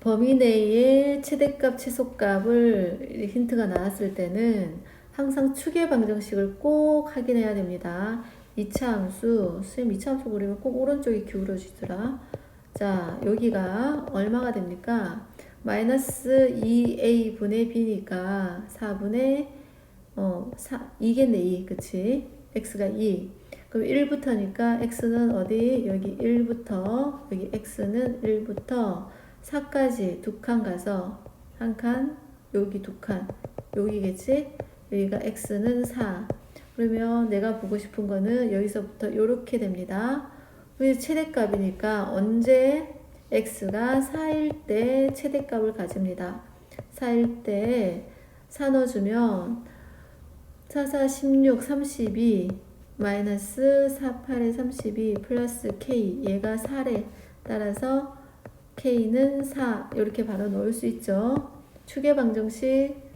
범위 내의 최대값, 최소값을 힌트가 나왔을 때는 항상 추계 방정식을 꼭 확인해야 됩니다. 2차 함수, 선생님 2차 함수 그리면 꼭 오른쪽에 기울어 주더라. 자, 여기가 얼마가 됩니까? 마이너스 2a분의 b니까 4분의 어, 4, 2겠네, 2. 그치? x가 2. 그럼 1부터니까 x는 어디? 여기 1부터, 여기 x는 1부터 4까지 두 칸 가서 한 칸, 여기 두 칸, 여기겠지? 여기가 x는 4. 그러면 내가 보고 싶은 거는 여기서부터 이렇게 됩니다. 여기 최대값이니까 언제 x가 4일 때 최대값을 가집니다. 4일 때 4 넣어주면 4, 4, 16, 32 마이너스 4, 8에 32 플러스 k 얘가 4래 따라서 k는 4 이렇게 바로 넣을 수 있죠. 추계 방정식